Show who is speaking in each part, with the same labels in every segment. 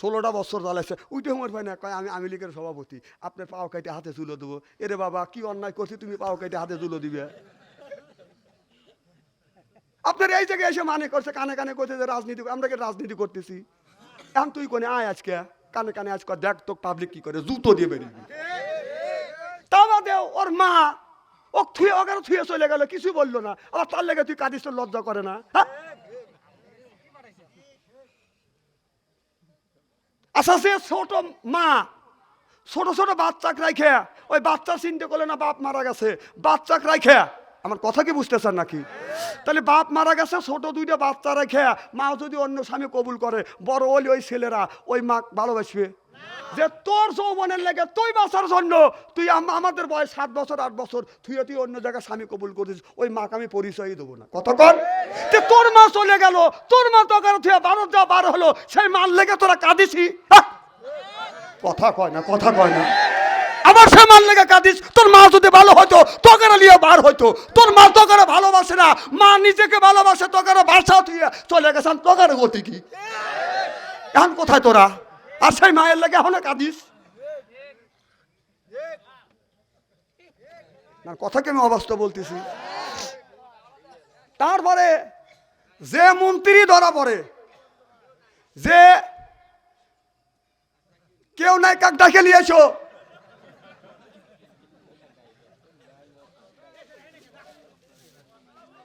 Speaker 1: ষোলোটা বছর জ্বালাইছে। উইটে আমার ভাই না, কয় আমি আমি লীগের সভাপতি আপনার পাও কাইটে হাতে তুলে দেবো। এরে বাবা, কি অন্যায় করছি, তুমি পাও কাইটে হাতে তুলে দিবে। আপনার এই জায়গায় এসে মানে করছে, কানে কানে করছে যে রাজনীতি, আমরা কি রাজনীতি করতেছি? এখন তুই কোনে আয় আজকে? কানে কানে আজকে দেখ তো পাবলিক কি করে, জুতো দিয়ে বেরিয়ে তা বাদে ওর মা, ও থুয়ে ওখানে থুয়ে চলে গেল কিছু বলল না। আবার তার লেগে তুই কাঁদিস লজ্জা করে না। হ্যাঁ? আচ্ছা সে ছোট মা, ছোট ছোট বাচ্চাক রাইখে, ওই বাচ্চা চিন্তা করলে না বাপ মারা গেছে, বাচ্চাক রাইখে। আমার কথা কি বুঝতেছেন নাকি? তাহলে বাপ মারা গেছে, ছোট দুইটা বাচ্চা রেখে মা যদি অন্য স্বামী কবুল করে, বড় হলে ওই ছেলেরা, ওই মা ভালোবাসবে। যে তোর যৌবনের লেগে তুই বাঁচার জন্য তুই আমাদের বয়স সাত বছর, আট বছর, তুই তুই অন্য জায়গায় স্বামী কবুল করিস, ওই মাকে আমি পরিচয়ই দেবো না। কত কর। যে তোর মা চলে গেল, তোর মা তোকে তুই বারো যা বার হলো, সেই মার লেগে তোরা কাঁদিসি। কথা কয় না, কথা কয় না। আমার সে মান লেগে কাঁদিস, তোর মা যদি ভালো হতো তোকে নিয়ে বার হইতো। তোর মা তোকে ভালোবাসে না, মা নিজেকে ভালোবাসে, তোকে বাসা তুই চলে গেছেন, তোকে গতি কি? এখন কোথায় তোরা? আর সেই মায়ের লেগে এখন কাঁদিস। না, কথাকে আমি অবাস্তব বলতেছি। তারপরে যে মন্ত্রী ধরা পড়ে, যে কেউ নাই কাক ডাকে নিয়েছো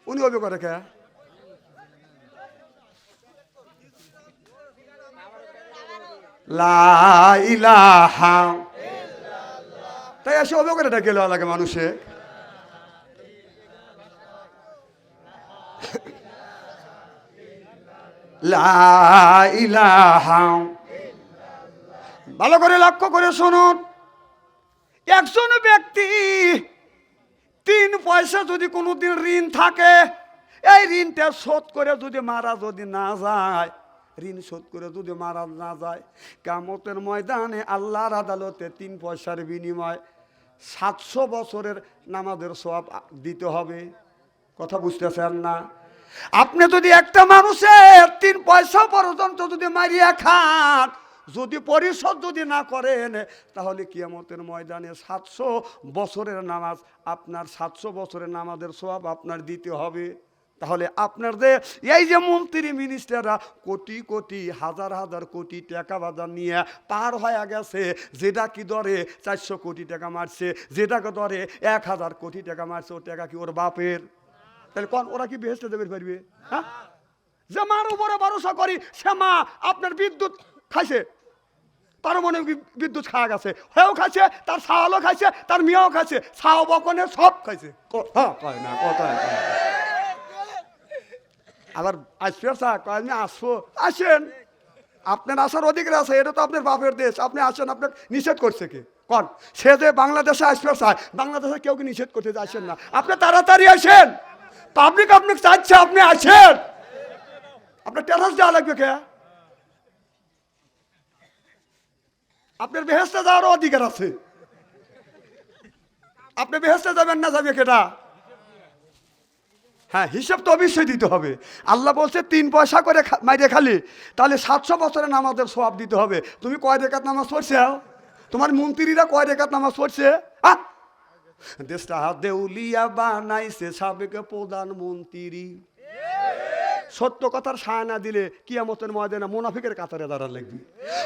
Speaker 1: উনি হবে করে কে লা ইলাহা তাই করে ডাকে লওয়া লাগে মানুষে। ভালো করে লক্ষ্য করে শুনুন। একজন ব্যক্তি তিন পয়সা যদি কোনোদিন ঋণ থাকে, এই ঋণটা শোধ করে যদি মারা যদি না যায় ঋণ শোধ করে যদি মারা না যায় কামতের ময়দানে আল্লাহর আদালতে তিন পয়সার বিনিময় সাতশো বছরের নামাজের সব দিতে হবে। কথা বুঝতেছেন না? আপনি যদি একটা মানুষের তিন পয়সা পর্যন্ত যদি মারিয়া খান, যদি পরিশোধ যদি না করেন, তাহলে কিয়ামতের ময়দানে সাতশো বছরের নামাজ আপনার, সাতশো বছরের নামাজের সব আপনার দিতে হবে। তাহলে আপনার যে, এই যে মন্ত্রী মিনিস্টাররা কোটি কোটি, হাজার হাজার কোটি টাকা বাজার নিয়ে পার হয়ে গেছে, যেটা কি দরে চারশো কোটি টাকা মারছে যেটাকে দরে এক হাজার কোটি টাকা মারছে ও টাকা কি ওর বাপের? তাহলে কোন, ওরা কি বেহেস্তে দেবে পারবে? হ্যাঁ? যে মার উপরে ভরসা করি, সে মা আপনার বিদ্যুৎ খাইছে, তার মনে বিদ্যুৎ খাওয়া গেছে? হয়েও খাইছে, তার ছাওয়ালও খাইছে, তার মেয়েও খাইছে, ছাও বকনে সব খাইছে। কথা কয় না কথা। আবার আসবে কয়, আমি আসব। আসেন। আপনার আসার অধিকার আছে, এটা তো আপনার বাপের দেশ। আপনি আসেন আপনার নিষেধ করছে কে? কন? সে যে বাংলাদেশে আসবে স্যার বাংলাদেশে কেউ কি নিষেধ করতে আসেন না। আপনি তাড়াতাড়ি আসেন। পাবলিক আপনাকে চাচ্ছে, আপনি আসেন। আপনার টেরাস দেওয়া লাগবে কে? আপনার বেহেস্তে যাওয়ার অধিকার আছে। আপনি বেহেস্তে যাবেন না যাবে কেটা হ্যাঁ হিসাব তো অবশ্যই দিতে হবে। আল্লাহ বলছে, তিন পয়সা করে মাইরে খালি। তাহলে সাতশো বছরের নামাজের সব দিতে হবে। তুমি কয় রেখাত নামাজ পড়ছে? তোমার মন্ত্রীরা কয় রেখাত নামাজ পড়ছে? হ্যাঁ? দেশটা দেউলিয়া বানাইছে সাবেক প্রধানমন্ত্রী। সত্য কথার সায় না দিলে কিয়ামতের ময়দানে মুনাফিকের কাতারে দাঁড়া লাগবে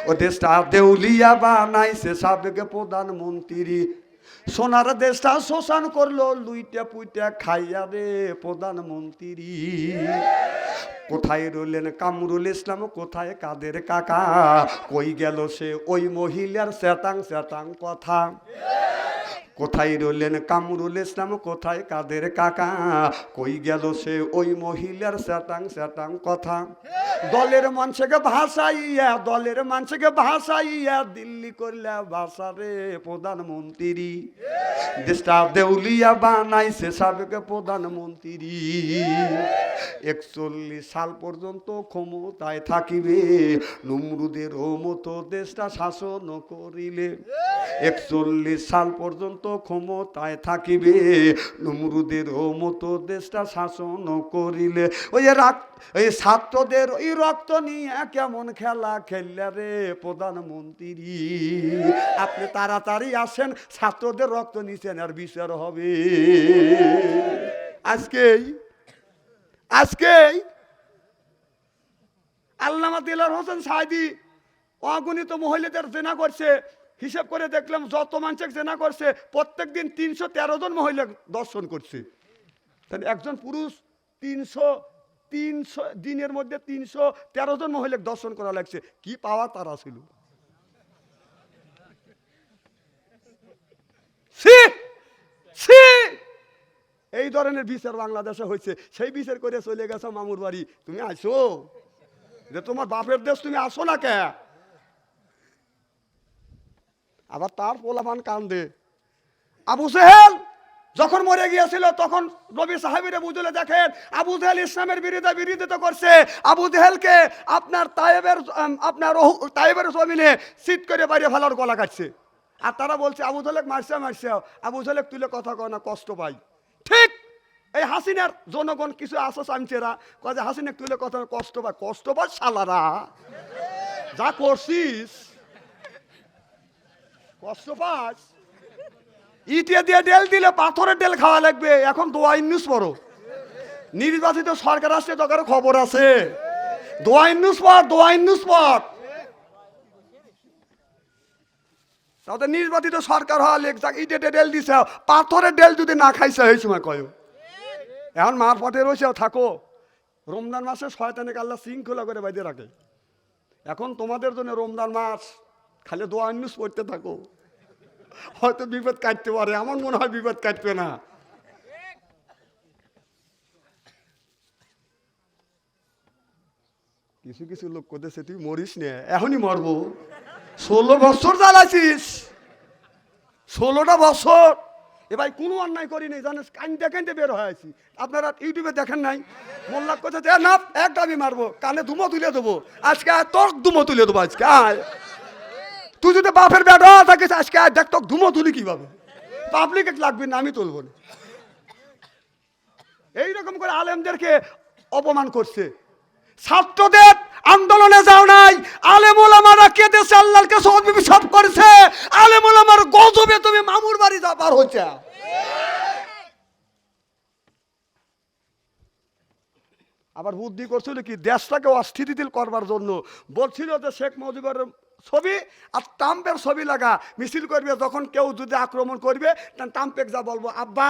Speaker 1: ও দেশটা দেউলিয়া বানাইছে সাবেক প্রধানমন্ত্রী। সোনার দেশটা শোষণ করল, লুইটা পুইটা খাইয়া রে প্রধানমন্ত্রী। কোথায় রইলেন কামরুল ইসলাম, কোথায় কাদের কাকা? কই গেল সে ওই মহিলার শ্যাতাং শ্যাতাং কথা? কোথায় রইলেন কামরুল ইসলাম? কোথায় কাদের কাকা? কই গেল সে ওই মহিলার স্যাটাং স্যাটাং কথা? দলের মানুষকে ভাসাইয়া দলের মানুষকে ভাসাইয়া দিল্লি করলে ভাষা রে প্রধানমন্ত্রী। দেশটা দেউলিয়া বানাইছে সাবেক প্রধানমন্ত্রী। একচল্লিশ সাল পর্যন্ত ক্ষমতায় থাকিবে নমরুদের মতো দেশটা শাসন করিলে। একচল্লিশ সাল পর্যন্ত মতো ক্ষমতায় থাকিবে, নমরুদের মতো দেশটা শাসন করিলে। ওই যে ওই ছাত্রদের ওই রক্ত নিয়ে কেমন খেলা খেললে রে প্রধানমন্ত্রী? আপনি তাড়াতাড়ি আসেন, ছাত্রদের রক্ত নিছেন আর বিচার হবে। আজকেই আজকেই আল্লামা দিলার হোসেন সাইদি অগণিত মহিলাদের জেনা করছে। হিসাব করে দেখলাম যত মানুষের জেনা করছে প্রত্যেক দিন তিনশো তেরো জন মহিলা দর্শন করছে। তাহলে একজন পুরুষ তিনশো তিনশো দিনের মধ্যে তিনশো তেরো জন মহিলা দর্শন করা লাগছে। কি পাওয়া তারা ছিল! এই ধরনের বিচার বাংলাদেশে হয়েছে। সেই বিচার করে চলে গেছো মামুর বাড়ি। তুমি আসো। যে তোমার বাপের দেশ তুমি আসো না কে? আবার তার পোলাপান কান্দে। আবু সেহেল যখন মরে গিয়েছিল, তখন নবী সাহেবের বুঝলে, দেখেন, আবু জেহেল ইসলামের বিরুদ্ধে বিরোধিতা করছে। আবু জেহেলকে আপনার তায়েবের আপনার তায়েবের জমিনে শীত করে বাইরে ফেলার গলা কাটছে। আর তারা বলছে, আবু জেলেক মারছে মারছে। আবু জেলেক তুলে কথা কয় না, কষ্ট পাই। ঠিক এই হাসিনার জনগণ কিছু আসো চামচেরা, কয় যে হাসিনাক তুলে কথা কষ্ট পায় কষ্ট পায় শালারা। যা করছিস কষ্ট পাস। ইটে দিয়ে ডেল দিলে পাথরের ডেল খাওয়া লাগবে। এখন দোয়া ইন্নুস পড়ো। নির্বাচিত সরকার আসছে তোকার খবর আছে। দোয়া ইন্নুস পড়, দোয়া ইন্নুস পড়। তাদের নির্বাচিত সরকার হওয়া লেখ যাক, ইটে ডেল দিছে। পাথরের ডেল যদি না খাইছে, এই সময় কয়। এখন মার পথে রয়েছে, থাকো। রমজান মাসে শয়তানে আল্লাহ শৃঙ্খলা করে বাইরে রাখে। এখন তোমাদের জন্য রমজান মাস। খালি দোয়া নিউজ পড়তে থাকো। হয়তো বিপদ কাটতে পারে, আমার মনে হয় বিপদ কাটবে না। কিছু কিছু লোক কোথাছে তুই মরিস নে, এখনই মরবো। ষোলো বছর জ্বালাছিস ষোলোটা বছর। এ ভাই কোনো অন্যায় করি নাই, জানিস কান্দে কান্দে বের হয়ে আছি আপনারা ইউটিউবে দেখেন নাই? মোল্লা কোথা না একটা আমি মারবো, কানে ধুমো তুলে দেবো। আজকে তোর ধুমো তুলে দেবো, আজকে, আয়। তুই যদি বাপের বেটা থাকিস, আজকে আয় দেখ তোর ধুমো তুলি কীভাবে? পাবলিক লাগবে না, আমি তুলবো না। এইরকম করে আলেমদেরকে অপমান করছে। ছাত্রদের আন্দোলনে যাও নাই, আলেমুল আমারা কেঁদেছে, আল্লাহর কাছে অভিশাপ করেছে। আলেমুল আমার গজবে তুমি মামুর বাড়ি যা হচ্ছে আবার বুদ্ধি করছিল কি, দেশটাকে অস্থিতিশীল করবার জন্য। বলছিল যে শেখ মুজিবের ছবি আর টাম্পের ছবি লাগা। মিছিল করবে, যখন কেউ যদি আক্রমণ করবে তখন টাম্পেক যা বলব। আব্বা,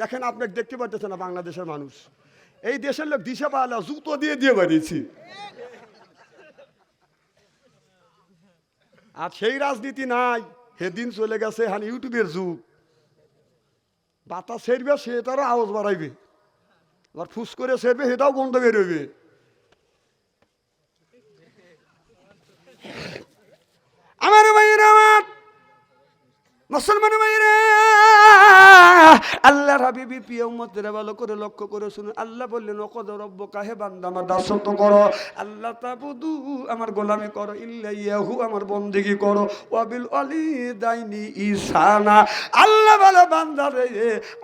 Speaker 1: দেখেন আপনাকে দেখতে পাচ্ছেন না বাংলাদেশের মানুষ। এই দেশের লোক দিশে পালা জুতো দিয়ে দিয়ে বাড়িয়েছি আর সেই রাজনীতি নাই। সেদিন চলে গেছে হান ইউটিউবের যুগ। বাতাস সেরবে, সে সেটারও আওয়াজ বাড়াইবে। আবার ফুস করে সেরবে, সেটাও বন্ধ বেরোবে আমার ভাইয়েরা আমার মুসলমান ভাইয়েরা, আল্লাহর হাবিবি প্রিয় উম্মতেরা ভালো করে লক্ষ্য করে শুনুন। আল্লাহ বললেন ওকদ রব্ব কাহে বান্দা আমার দাসত্ব করো। আল্লাহ তাবুদু আমার গোলামি করো। ইল্লাইয়াহু আমার বন্দেগি করো। ওয়াবিল অলি দাইনি ইসানা আল্লাহ বলে, বান্দা রে,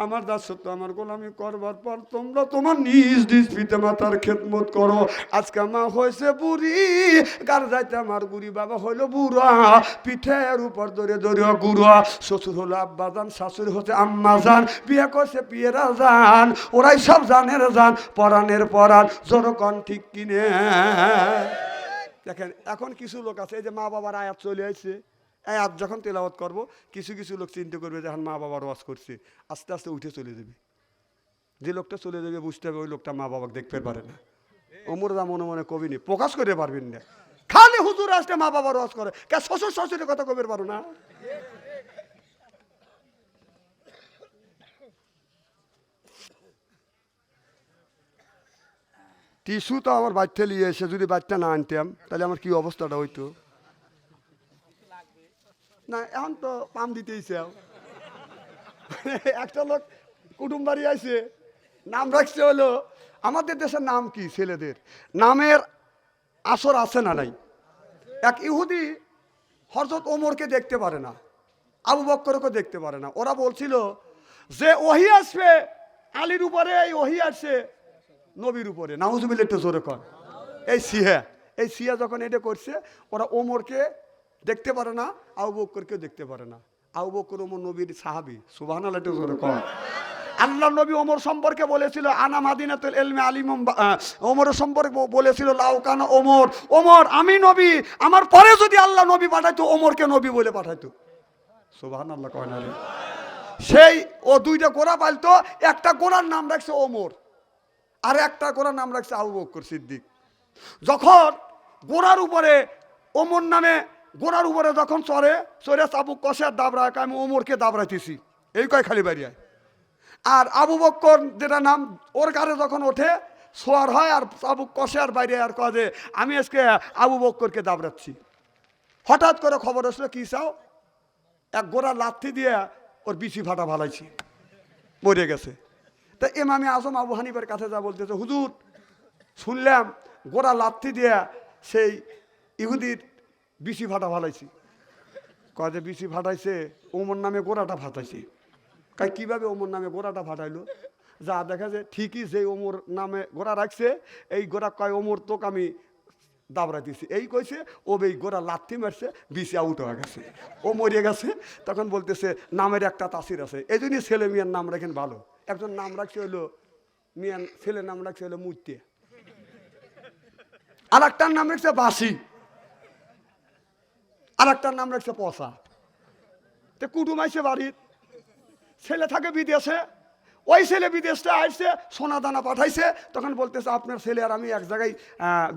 Speaker 1: আমার দাসত্ব আমার গোলামি করবার পর তোমরা তোমার নিজ নিজ পিতা মাতার খেদমত করো। আজকে মা হয়েছে বুড়ি গার যাইতে আমার বুড়ি বাবা হইল বুড়া। পিঠের উপর ধরে ধরে গুড়া শ্বশুর হলো আব্বা যান শাশুড়ি হচ্ছে আম্মা যান বিয়ে করছে পিয়েরা যান ওরাই সব জানের যান পরাণের পরাণ, জনগণ ঠিক কিনে। দেখেন, এখন কিছু লোক আছে, এই যে মা বাবার আয়াত চলে আসছে আয়াত যখন তেলাওয়াত করব, কিছু কিছু লোক চিন্তা করবে যে এখন মা বাবার ওয়াজ করছে, আস্তে আস্তে উঠে চলে যাবে। যে লোকটা চলে যাবে বুঝতে হবে ওই লোকটা মা বাবাকে দেখতে পারে না। অমরদা মনে মনে কবি নি প্রকাশ করতে পারবেন না। খালি হুজুর আসলে মা বাবার ওয়াজ করে, কে শ্বশুর শ্বশুরের কথা কবে পারো না? টিস্যু তো আমার বাচ্চা নিয়ে এসে যদি বাচ্চা না আনতাম, তাহলে আমার কি অবস্থাটা হইতো? না, এখন তো পাম দিতেই একটা লোক কুটুম বাড়ি আছে নাম রাখছে হলো, আমাদের দেশের নাম কি ছেলেদের? নামের আসর আছে না নাই? এক ইহুদি হরজত ওমরকে দেখতে পারে না, আবু বক্করকে দেখতে পারে না। ওরা বলছিল, যে ওহি আসবে, আলীর উপরে এই ওহি আসছে নবীর উপরে। নাউজুবিল একটু জোরে কর। এই সিহা, এই সিয়া যখন এটা করছে, ওরা ওমরকে দেখতে পারে না আউ বক্করকেও দেখতে পারে না। আবু বক্কর ওমর নবীর সাহাবি সুবাহান একটু জোরে কর। আল্লাহ নবী ওমর সম্পর্কে বলেছিল, আনা মাদিনাতুল এলমে আলিম ওমর সম্পর্কে বলেছিল লাউকানা ওমর। ওমর, আমি নবী, আমার পরে যদি আল্লাহ নবী পাঠাইতো, ওমরকে নবী বলে পাঠাইতো। সুবাহান আল্লাহ কয় না সেই ও দুইটা গোড়া পালতো, একটা গোড়ার নাম রাখছে ওমর। আর একটা গোড়ার নাম রাখছে আবু বক্কর সিদ্দিক। যখন গোড়ার উপরে ওমর নামে, গোড়ার উপরে যখন চড়ে চড়ে আবু কষার দাবড়ায়, আমি ওমরকে দাবড়াইতেছি। এই কয় খালি বাড়িয়ায় আর আবু বক্কর যেটা নাম, ওর গাড়ে যখন ওঠে, সোয়ার হয় আর আবু কষার বাইরে আর যে, আমি আজকে আবু বক্করকে দাবড়াচ্ছি। হঠাৎ করে খবর আসলো, কী চাও? এক গোড়া লাথি দিয়ে ওর বিচি ফাটা ভালাইছি মরে গেছে। তা এমামি আজম আবু হানিফের কাছে যা বলতেছে, হুজুর, শুনলাম গোড়া লাথি দিয়ে সেই ইহুদির বিচি ফাটা ভালাইছি কয় বিচি ফাটাইছে, ওমর নামে গোড়াটা ফাটাইছে। কাই কীভাবে ওমর নামে গোড়াটা ফাটাইলো? যা দেখা যায় ঠিকই যে ওমর নামে গোড়া রাখছে, এই গোড়া কয়, ওমর, তোকে আমি দাবড়া দিছি এই কইছে ও এই গোড়া লাথি মারছে বিছে আউট হয়ে গেছে। ও মরে গেছে, তখন বলতেছে, নামের একটা তাসির আছে। এই জন্যই ছেলে মিয়ার নাম রাখেন ভালো। একজন নাম রাখছে হলো মিয়ান ছেলের নাম রাখছে হলো মূর্তি। আর একটার নাম রাখছে বাসি আর একটার নাম রাখছে পসা তো কুটুম আইসে বাড়ির। ছেলে থাকে বিদেশে। ওই ছেলে বিদেশে আসছে সোনা দানা পাঠাইছে। তখন বলতেছে, আপনার ছেলে আর আমি এক জায়গায়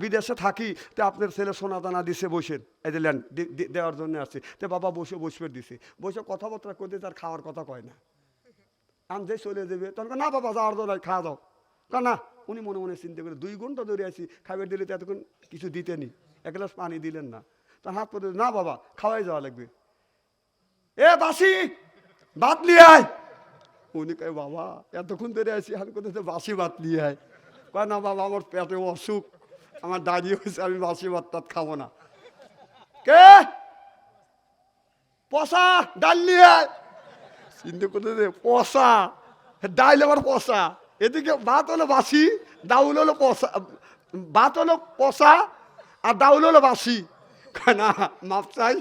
Speaker 1: বিদেশে থাকি। তো আপনার ছেলে সোনা দানা দিছে বসেন এই দেওয়ার জন্য আসছে। তো বাবা বসে বসবে দিছে। বসে কথাবার্তা করতে তার খাওয়ার কথা কয় না। যে চলে যাবে। তখন না বাবা, যাওয়ার দরকার খাওয়া দাও। কা না। উনি মনে মনে চিন্তা করে দুই ঘণ্টা ধরে আছি, খাবার দিলে তো এতক্ষণ কিছু দিতেনি, এক গ্লাস পানি দিলেন না। তার হাত পরে না বাবা, খাওয়াই যাওয়া লাগবে। এ বাসি, ভাত নিয়ে আয়। উনি কয়, বাবা, এতক্ষণ ধরে আছি, আমি কোথাও বাসি ভাত নিয়ে আয়? কয়, না বাবা, আমার পেটে অসুখ, আমার দাঁড়িয়ে হয়েছে, আমি বাসি ভাত টাত খাব না। কে? পশা ডাল নিয়ে আয়। চিন্তা করতে দে পশা ডাইল আবার পশা এদিকে ভাত হলো বাসি ডাউল হলো পশা ভাত হলো পশা আর ডাউল হলো বাসি না, মাপ চাই।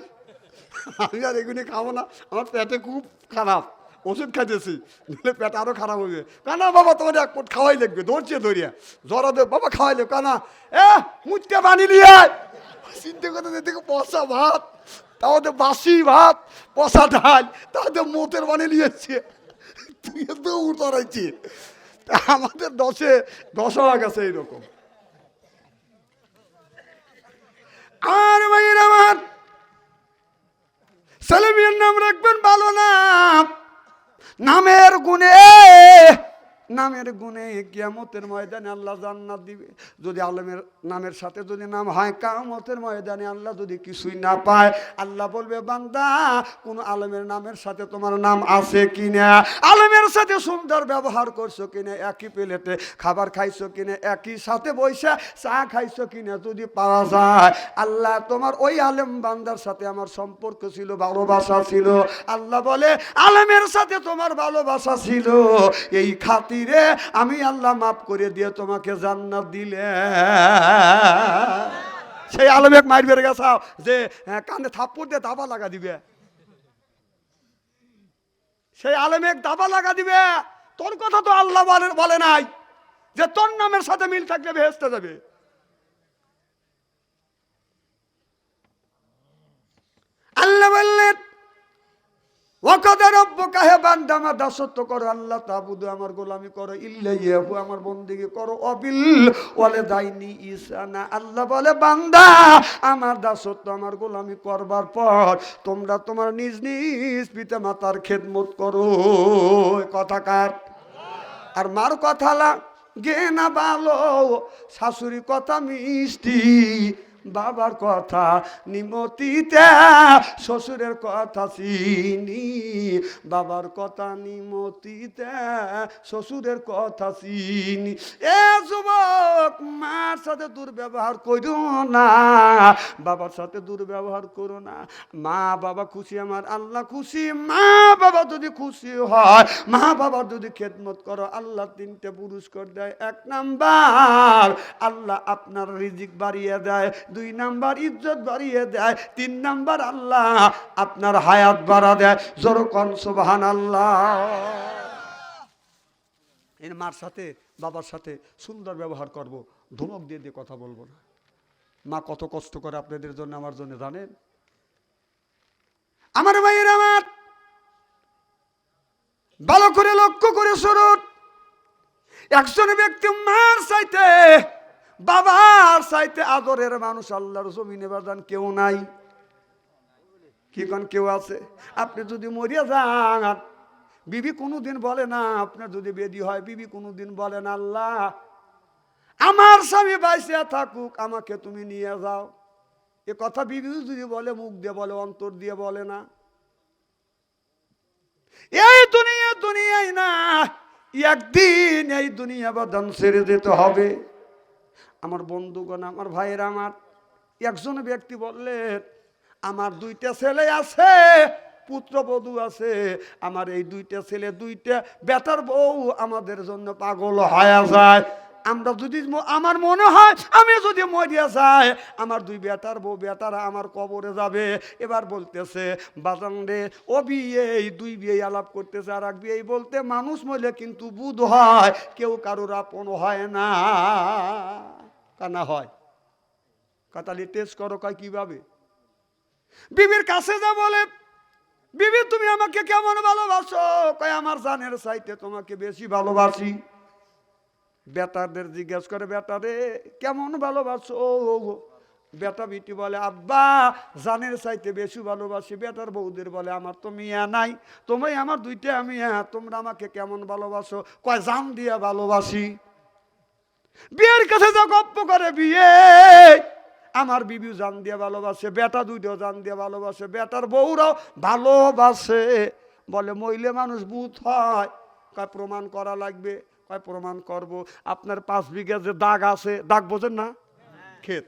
Speaker 1: আমি আর এগুলি খাব না, আমার পেটে খুব খারাপ, ওষুধ খাইতেছি, নাহলে পেট আরও খারাপ হবে। কানা বাবা, তোমার এক পট খাওয়াই লাগবে, ধরছে ধরিয়া জ্বর দে বাবা, খাওয়াই লাগবে। কানা এ মুচতে বানিয়ে নিয়ে চিন্তা করতে দেখে পচা ভাত তাহলে বাসি ভাত, পচা ডাল, তাহলে মোতের বানিয়ে নিয়েছে তুই তো উতরাইছি তা আমাদের দশে, দশ হয়ে গেছে এইরকম। আর ভাইয়ের আমার, ছেলে মেয়ের নাম রাখবেন ভালো নাম নামের গুণে নামের গুণে কিয়ামতের ময়দানে আল্লাহ জান্নাত দিবে। যদি আলমের নামের সাথে যদি নাম হয় কামতের ময়দানে আল্লাহ যদি কিছুই না পায়, আল্লাহ বলবে, বান্দা, কোন আলমের নামের সাথে তোমার নাম আছে কিনা? আলমের সাথে সুন্দর ব্যবহার করছ কিনা? একই প্লেটে খাবার খাইছো কিনা? একই সাথে বৈশা চা খাইছো কিনা? যদি পাওয়া যায়, আল্লাহ তোমার ওই আলেম বান্দার সাথে আমার সম্পর্ক ছিল, ভালোবাসা ছিল। আল্লাহ বলে, আলেমের সাথে তোমার ভালোবাসা ছিল। এই খাতিরে আমি আল্লাহ মাফ করে দিয়ে তোমাকে জান্নাত দিলে। সেই আলমেক মার বেড়ে গেছাও যে হ্যাঁ, কানে থাপ্পড় দিয়ে দাবা লাগা দিবে। সেই আলেমেক দাবা লাগা দিবে। তোর কথা তো আল্লাহ বলে নাই যে তোর নামের সাথে মিল থাকলে ভেস্তে যাবে। আল্লাহ বললেন আল্লাহ আমার আমার বন্দিগি করো, অবিল দাইনি আল্লাহ বলে, বান্দা, আমার আমার করবার পর তোমরা তোমার নিজ নিজ পিতা মাতার খেদমত করো। কথা কার? আর মার কথা গে না ভালো শাশুড়ি কথা মিষ্টি। বাবার কথা, নিমতিতে শ্বশুরের কথা চিনি। বাবার কথা, নিমতিতে শ্বশুরের কথা চিনি। এ যুবক, মার সাথে দুর্ব্যবহার করো না। বাবার সাথে দুর্ব্যবহার করো না। মা বাবা খুশি, আমার আল্লাহ খুশি। মা বাবা যদি খুশি হয়, মা বাবা যদি খেদমত করো, আল্লাহ তিনটে পুরস্কার দেয়। এক নাম্বার, আল্লাহ আপনার রিজিক বাড়িয়ে দেয়। দুই নাম্বার ইজ্জত বাড়িয়ে দেয়, তিন নাম্বার আল্লাহ আপনার হায়াত বাড়া দেয়। জোরকন সুবহান আল্লাহ এর মার সাথে, বাবার সাথে সুন্দর ব্যবহার করব। ধমক দিয়ে দিয়ে কথা বলব না। মা কত কষ্ট করে আপনাদের জন্য, আমার জন্য, জানেন? আমার ভাইয়ের আমার। ভালো করে লক্ষ্য করে শুনুন। একজন ব্যক্তি মার চাইতে বাবার চাইতে আদরের মানুষ আল্লাহর জমিনে বাদান কেউ নাই। কি কোন কেউ আছে? আপনি যদি মরিয়া যান বিবি কোনোদিন বলে না, আপনার যদি বেদি হয়, বিবি কোনোদিন বলে না, আল্লাহ, আমার স্বামী বাইসে থাকুক, আমাকে তুমি নিয়ে যাও। এ কথা বিবি যদি বলে, মুখ দিয়ে বলে, অন্তর দিয়ে বলে না। এই দুনিয়া দুনিয়ায় না, একদিন এই দুনিয়া বাদান ছেড়ে যেতে হবে। আমার বন্ধুগণ, আমার ভাইয়ের, আমার একজন ব্যক্তি বললেন, আমার দুইটা ছেলে আছে, পুত্রবধূ আছে, আমার এই দুইটা ছেলে দুইটা বেটার বউ আমাদের জন্য পাগল হয়ে যায়। আমরা যদি আমার মনে হয় আমি যদি মরিয়া যাই, আমার দুই বেটার বউ, বেটারা আমার কবরে যাবে। এবার বলতেছে, বাজান রে, ও বিয়ে, এই দুই বিয়ে আলাপ করতেছে আর এক বিয়ে। বলতে মানুষ মরলে কিন্তু বুধ হয়, কেউ কারোর আপন হয় না। কানা হয়। কাতালি টেস্ট করো, কয় কীভাবে? বিবির কাছে যা বলে, বিবি, তুমি আমাকে কেমন ভালোবাসো? কয়, আমার জানের চাইতে তোমাকে বেশি ভালোবাসি। বেটাদের জিজ্ঞেস করে, বেটারে, কেমন ভালোবাসো? বেটা বিটি বলে, আব্বা, জানের চাইতে বেশি ভালোবাসি। বেটার বৌদের বলে, আমার তো মিয়া নাই, তোমায় আমার দুইটা আমি মিয়া, তোমরা আমাকে কেমন ভালোবাসো? কয়, জান দিয়া ভালোবাসি। বিয়ের কাছে যা গপ্প করে বিয়ে। আমার বিবিও জান দিয়ে ভালোবাসে বেটা দুইটাও জান দিয়ে ভালোবাসে বেটার বউরাও ভালোবাসে। বলে মহিলা মানুষ বুথ হয়। কয় প্রমাণ করা লাগবে। কয় প্রমাণ করব। আপনার পাঁচ বিঘা যে দাগ আছে দাগ বোঝেন না? ক্ষেত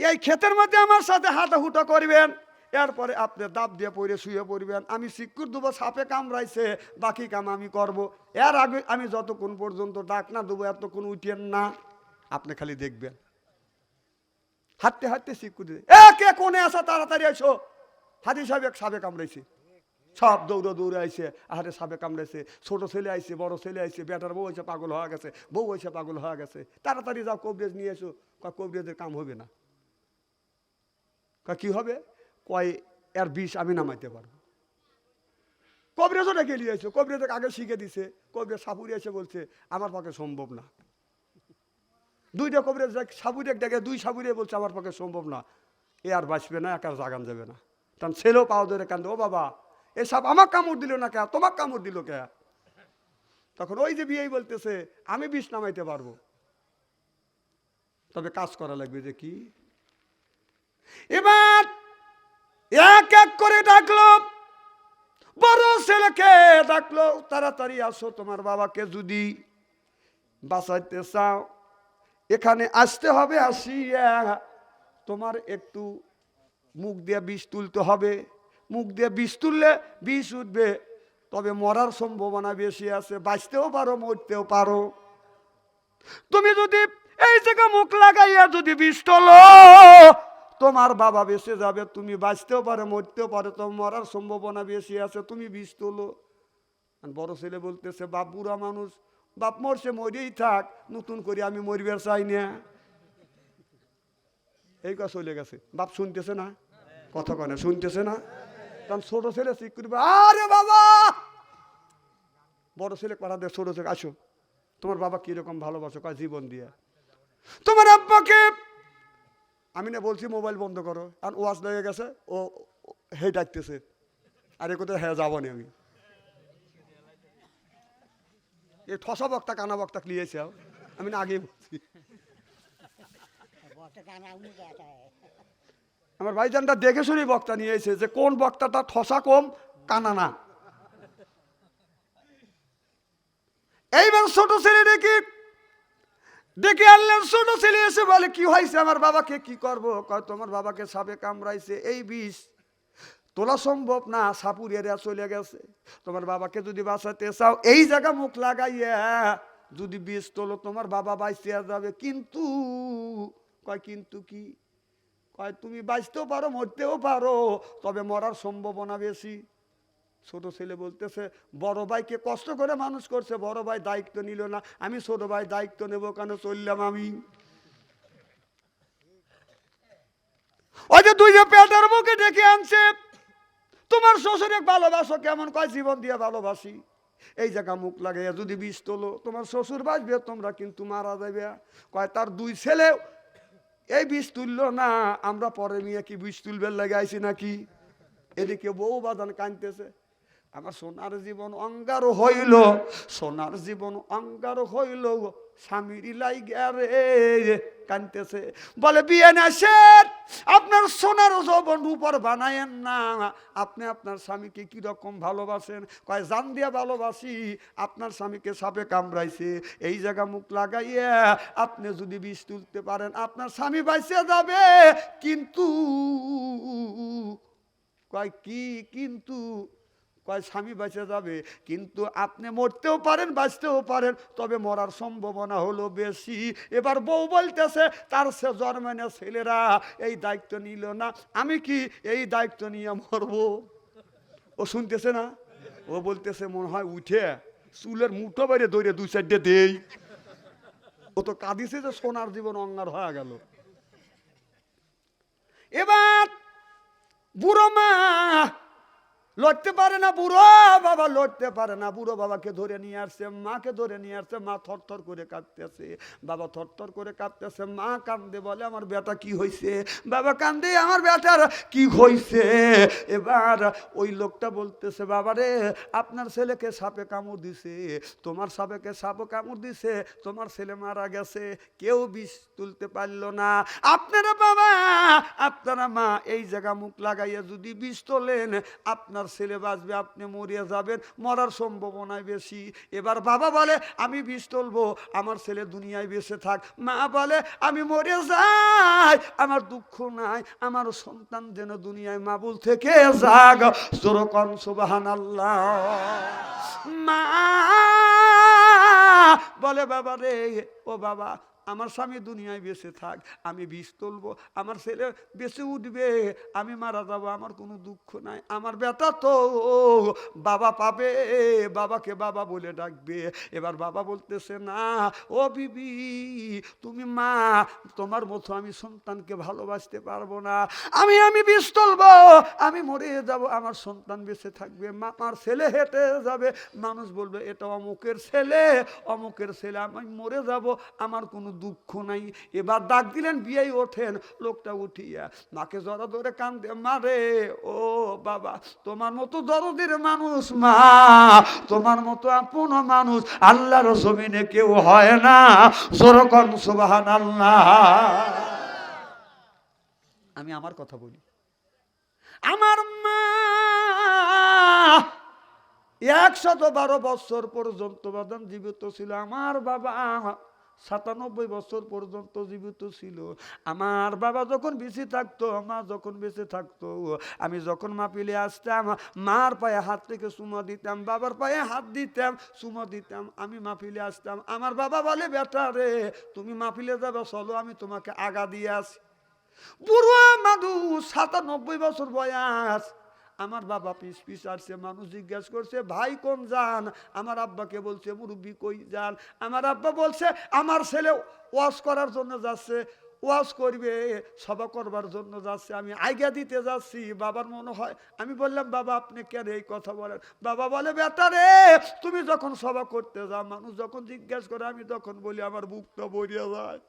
Speaker 1: এই ক্ষেতের মধ্যে আমার সাথে হাঁটাহুটা করবেন? এরপরে আপনি দাব দিয়ে পড়ে শুয়ে পড়বেন। আমি সিকুর দেবো, সাপে কামড়াইছে, বাকি কাম আমি করব। এর আগে আমি যতক্ষণ পর্যন্ত ডাক না দেবো, এতক্ষণ উঠেন না। আপনি খালি দেখবেন। হাঁটতে হাঁটতে সিকুর দিয়ে এ, কে কোনে আসা তাড়াতাড়ি এসো হাজি সাহেব এক সাপে কামড়াইছে। সব দৌড়ে দৌড়ে আইছে। আহারে, সাপে কামড়াইছে। ছোট ছেলে আইছে, বড় ছেলে আইছে। বেটার বউ এসে পাগল হওয়া গেছে। বউ এসে পাগল হওয়া গেছে। তাড়াতাড়ি যাও, কবরেজ নিয়ে এসো। কবরেজের কাম হবে না। কি হবে? কয়, এর বিষ আমি নামাইতে পারব। কবরেজও ডেকে নিয়ে এসো। কবরেজ আগে শিখে দিছে। কবরেজ সাপুরি এসে বলছে, আমার পক্ষে সম্ভব না। দুইটা কবরেজ সাপুরে ডেকে দুই সাপুরে বলছে, আমার পক্ষে সম্ভব না। এ আর বাঁচবে না একার জাগান যাবে না। তখন ছেলেও পাও ধরে কান্দে, ও বাবা এ সাপ আমার কামড় দিল না কে তোমার কামড় দিল কে তখন ওই যে বিয়েই বলতেছে, আমি বিষ নামাইতে পারব। তবে কাজ করা লাগবে যে কি? এবার এক এক করে ডাকলো। বড় ছেলেকে ডাকলো, তাড়াতাড়ি আসো, তোমার বাবাকে যদি বাঁচাইতে চাও। এখানে আসতে হবে, আসিয়া তোমার একটু মুখ দিয়ে বিষ তুলতে হবে। মুখ দিয়ে বিষ তুললে বিষ উঠবে, তবে মরার সম্ভাবনা বেশি আছে, বাঁচতেও পারো, মরতেও পারো। তুমি যদি এই জায়গা মুখ লাগাইয়া যদি বিষ তোলো তোমার বাবা বেঁচে যাবে, তুমি বাঁচতেও পারো, মরতেও পারো, তো মরার সম্ভাবনা বেশি আছে, তুমি বিষ তোলো। বড় ছেলে বলতেছে, বাপ বুড়া মানুষ, বাপ মরছে, মরেই থাক, নতুন করে আমি মরিবার চাই না। এই কথা চলে গেছে। বাপ শুনতেছে না? কথা কনে শুনতেছে না? তখন ছোট ছেলে ঠিক করবে? আরে বাবা! বড় ছেলে পাড়া দেয় ছোট ছেলে, আসো, তোমার বাবা কীরকম ভালোবাসো, কয় জীবন দিয়ে। তোমার আব্বাকে আমি না বলছি মোবাইল বন্ধ করো। আর ওয়াচ লেগে গেছে, ও হে ডাকতেছে। আরে কোথায় হ্যাঁ যাব আমি। এই ঠসা বক্তা, কানা বক্তা ক্লিয়েছে আমি না আগে বলছি। আমার ভাইজানটা দেখে শুনে বক্তা নিয়েছে যে কোন বক্তাটা ঠসা কম, কানা না। এইবার ছোট ছেলে নাকি দেখে আনলেন ছোট ছেলে এসে বলে, কি হয়েছে? আমার বাবাকে কি করব? কয়, তোমার বাবাকে সাপে কামড়াইছে, এই বিষ। তোলা সম্ভব না সাপুর এরিয়া চলে গেছে। তোমার বাবাকে যদি বাঁচাতে চাও, এই জায়গা মুখ লাগাইয়া যদি বিষ তোলো, তোমার বাবা বাইসিয়া যাবে। কিন্তু কয়, কিন্তু কি? কয়, তুমি বাঁচতেও পারো, মরতেও পারো, তবে মরার সম্ভাবনা বেশি। ছোট ছেলে বলতেছে, বড় ভাইকে কষ্ট করে মানুষ করছে, বড় ভাই দায়িত্ব নিল না, আমি ছোট ভাই দায়িত্ব নেব কেন, চললাম আমি। ওই যে দুই যে পেটের মুখে ডেকে আনছে, তোমার শ্বশুরে ভালোবাসো কেমন? কয় জীবন দিয়ে ভালোবাসি? এই জায়গা মুখ লাগাইয়া যদি বিষ তোলো, তোমার শ্বশুর বাঁচবে, তোমরা কিন্তু মারা যাবে কয়, তার দুই ছেলে, এই বিষ তুললো না, আমরা পরে নিয়ে কি বিষ তুলবে লাগাইছি নাকি? এদিকে বউ বাদান কানতেছে আমার সোনার জীবন অঙ্গার হইল, সোনার জীবন অঙ্গার হইল স্বামীর লাই রে, কানতেছে। বলে, বিয়ে নেছেন আপনার সোনার যৌবন উপর বানায়েন না। আপনি আপনার স্বামীকে কি রকম ভালোবাসেন? কয়, জান দিয়া ভালোবাসি, আপনার স্বামীকে সাপে কামড়াইছে। এই জায়গা মুখ লাগাইয়া আপনি যদি বিষ তুলতে পারেন, আপনার স্বামী বাইসে যাবে, কিন্তু, কয়, কি, কিন্তু কয়, স্বামী বেঁচে যাবে, কিন্তু আপনি মরতেও পারেন, বাঁচতেও পারেন, তবে মরার সম্ভাবনা হলো বেশি। এবার বউ বলতেছে, তার সে জন্মানো ছেলেরা, এই দায়িত্ব নিল না, আমি কি এই দায়িত্ব নিয়ে মরবো? ও শুনতেছে না? ও বলতেছে, মনে হয় উঠে চুলের মুঠো বাইরে দৌড়ে দুই সাইডে দেই। ও তো কাঁদিছে যে সোনার জীবন অঙ্গার হয়ে গেল। এবার বুড়ো মা লড়তে পারে না বুড়ো বাবা, লড়তে পারে না। বুড়ো বাবাকে ধরে নিয়ে আসছে, মাকে ধরে নিয়ে আসছে, মা থরথর করে কাঁদতেছে। বাবা থরথর করে কাঁদতেছে, মা কান্দে বলে, আমার বেটা কি হয়েছে বাবা কান্দে, আমার বেটার কি হয়েছে এবার ওই লোকটা বলতেছে, বাবা রে, আপনার ছেলেকে সাপে কামড় দিছে। তোমার সাপেকে সাপও কামড় দিছে, তোমার ছেলে মারা গেছে। কেউ বিষ তুলতে পারল না। আপনারা বাবা, আপনারা মা, এই জায়গা মুখ লাগাইয়া যদি বিষ তোলেন, আপনার ছেলে বাঁচবে, আপনি মরিয়া যাবেন, মরার সম্ভাবনায় বেশি। এবার বাবা বলে, আমি বিষ তুলবো, আমার ছেলে দুনিয়ায় বেঁচে থাক। মা বলে, আমি মরে যাই, আমার দুঃখ নাই, আমার সন্তান যেন দুনিয়ায় মাবুল থেকে যাক। জোরকন সুবাহান আল্লাহ মা বলে, বাবা রে, ও বাবা আমার স্বামী দুনিয়ায় বেঁচে থাক, আমি বিষ তুলবো, আমার ছেলে বেঁচে উঠবে, আমি মারা যাব, আমার কোনো দুঃখ নাই, আমার বেটা তো, বাবা পাবে, বাবাকে বাবা বলে ডাকবে। এবার বাবা বলতেছে, না, ও বিবি, তুমি মা, তোমার মতো আমি সন্তানকে ভালোবাসতে পারব না। আমি আমি বিষ তুলবো, আমি মরে যাব, আমার সন্তান বেঁচে থাকবে মা আমার ছেলে হেঁটে যাবে। মানুষ বলবে, এটা অমুকের ছেলে অমুকের ছেলে, আমি মরে যাব, আমার কোনো দুঃখ নাই। এবার ডাক দিলেন, বিয়েই ওঠেন। লোকটা উঠিয়া মাকে জড়া ধরে কান্দে মারে ও বাবা, তোমার মতো দরদের মানুষ, মা, তোমার মতো আপন মানুষ, আল্লাহর জমিনে কেউ হয় না। জোরকন সুবাহান আল্লাহ আমি আমার কথা বলি। আমার মা একশত বারো বছর পর্যন্ত জীবিত ছিল। আমার বাবা সাতানব্বই বছর পর্যন্ত জীবিত ছিল। আমার বাবা যখন বেঁচে থাকতো, মা যখন বেঁচে থাকতো, আমি যখন মাপিলে আসতাম, মার পায়ে হাত থেকে চুমা দিতাম, বাবার পায়ে হাত দিতাম চুমা দিতাম, আমি মাপিলে আসতাম। আমার বাবা বলে, বেটা রে, তুমি মাপিলে যাবে, চলো, আমি তোমাকে আগা দিয়ে আসি। বুড়ো মাদু সাতানব্বই বছর বয়স। আমার বাবা পিস পিস আসছে, মানুষ জিজ্ঞেস করছে, ভাই কোন যান আমার আব্বাকে বলছে, মুরব্বী কই যান আমার আব্বা বলছে, আমার ছেলে ওয়াশ করার জন্য যাচ্ছে ওয়াশ করবে, সভা করবার জন্য যাচ্ছে, আমি আইগা দিতে যাচ্ছি। বাবার মনে হয়, আমি বললাম, বাবা, আপনি কেন এই কথা বলেন? বাবা বলে, বেটা রে, তুমি যখন সভা করতে যাও, মানুষ যখন জিজ্ঞেস করে, আমি তখন বলি, আমার বুকটা বরিয়ে যায়।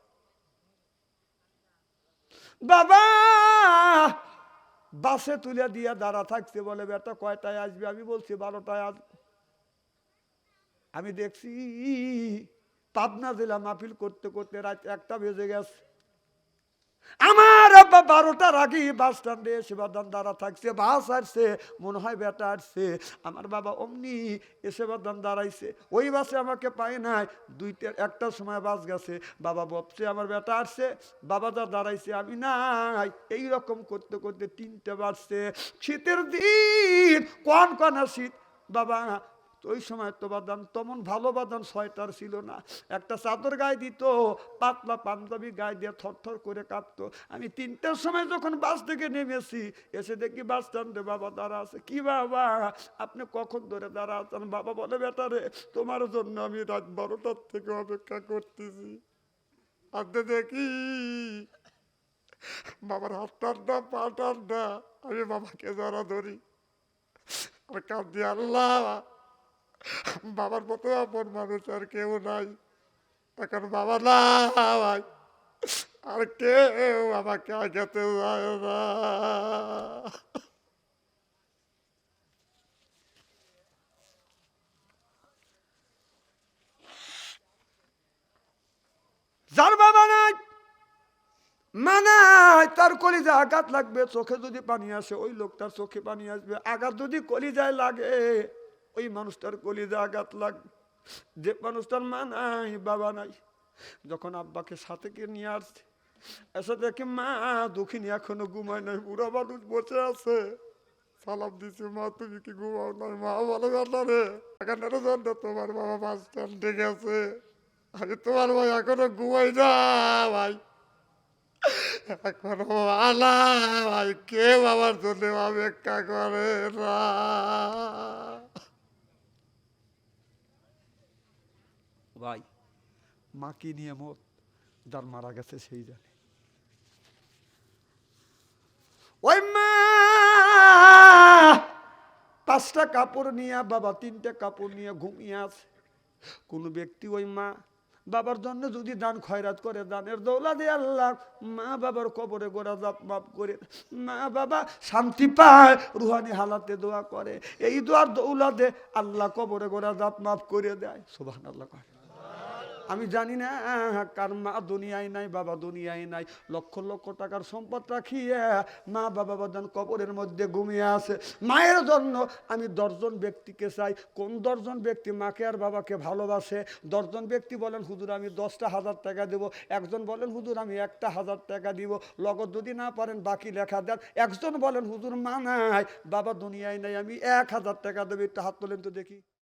Speaker 1: বাবা বাসে তুলে দিয়ে দাঁড়া থাকছে বলে, বেটা, কয়টায় আসবে? আমি বলছি, বারোটায় আসবে আমি দেখছি, পাবনা জেলা মাহফিল করতে করতে রাত একটা বেজে গেছে। আমার আব্বা বারোটার আগে বাস স্ট্যান্ডে এসে বাদান দাঁড়া থাকছে, বাস আসছে মনে হয় বেটা আসছে আমার বাবা অমনি এসে বাদান দাঁড়াইছে ওই বাসে আমাকে পায় নাই, দুইটা একটার সময় বাস গেছে। বাবা ভাবছে আমার বেটা আসছে বাবা যা দাঁড়াইছে আমি নাই। এই রকম করতে করতে তিনটে বাজছে। শীতের দিন, কন কনা শীত? বাবা ওই সময় তো বাদান তেমন ভালো বাদান ছয়টার ছিল না। একটা চাদর গায়ে দিত, পাতলা পাঞ্জাবি গায়ে দিয়ে থরথর করে কাঁপতো। আমি তিনটার সময় যখন বাস থেকে নেমেছি, এসে দেখি বাস স্ট্যান্ডে বাবা দাঁড়া আছে। কি বাবা? আপনি কখন ধরে দাঁড়া আছেন? বাবা বলে বেটারে তোমার জন্য আমি রাত বারোটার থেকে অপেক্ষা করতেছি। আপনি দেখি, বাবার হাত টান্না পা টান্না আমি বাবাকে জড়া ধরি। আর কাঁদি, আল্লাহ! বাবার মতো আপন মানুষ আর কেউ নাই। এখন বাবা নাই আর কেউ আমাকে আগাতে যায় না। যার বাবা নাই মানায় তার কলিজা আঘাত লাগবে, চোখে যদি পানি আসে, ওই লোকটার চোখে পানি আসবে, আঘাত যদি কলিজায় লাগে ওই মানুষটার কলিজা আঘাত লাগবে যে মানুষটার মা নাই, বাবা নাই। যখন আব্বাকে সাথে কে নিয়ে আসছে, এসে দেখে মা দুঃখিনী এখনও ঘুমায় নাই, বুড়া মানুষ বসে আছে। সালাম দিছে, মা, তুমি কি ঘুমাও নাই? মা বলে বেটা রে। এখানে জানতো তোমার বাবা বাস স্ট্যান্ডে গেছে। আমি তোমার ভাই এখনও ঘুমাই না, ভাই। এখনও আলা ভাই। কেউ আমার জন্য অপেক্ষা করে না। ভাই। মা কি নিয়ে মত? যার মারা গেছে সেই জানে। ওই পাঁচটা কাপড় নিয়ে, বাবা তিনটে কাপড় নিয়ে ঘুমিয়ে আছে। কোনো ব্যক্তি ওই মা, বাবার জন্য যদি দান খয়রাত করে, দানের দৌলা দিয়ে আল্লাহ, মা বাবার কবরে গোড়া জাপ মাপ করে, মা বাবা শান্তি পায়, রুহানি হালাতে দোয়া করে, এই দোয়ার দৌলা দে আল্লাহ কবরে গোড়া জাপ মাপ করে দেয়। সুবহান আল্লাহ কয়। আমি জানি না কার মা দুনিয়ায় নাই, বাবা দুনিয়ায় নাই। লক্ষ লক্ষ টাকার সম্পদ রাখিয়ে মা বাবা বাদান কবরের মধ্যে ঘুমিয়ে আছে। মায়ের জন্য আমি দশজন ব্যক্তিকে চাই। কোন দশজন ব্যক্তি মাকে আর বাবাকে ভালোবাসে? দশজন ব্যক্তি বলেন, হুজুর, আমি দশটা হাজার টাকা দেব। একজন বলেন, হুজুর, আমি একটা হাজার টাকা দিব। লগত যদি না পারেন, বাকি লেখা দেন। একজন বলেন, হুজুর, মা নাই, বাবা দুনিয়ায় নাই, আমি এক হাজার টাকা দেবো। একটু হাত তোলেন তো দেখি।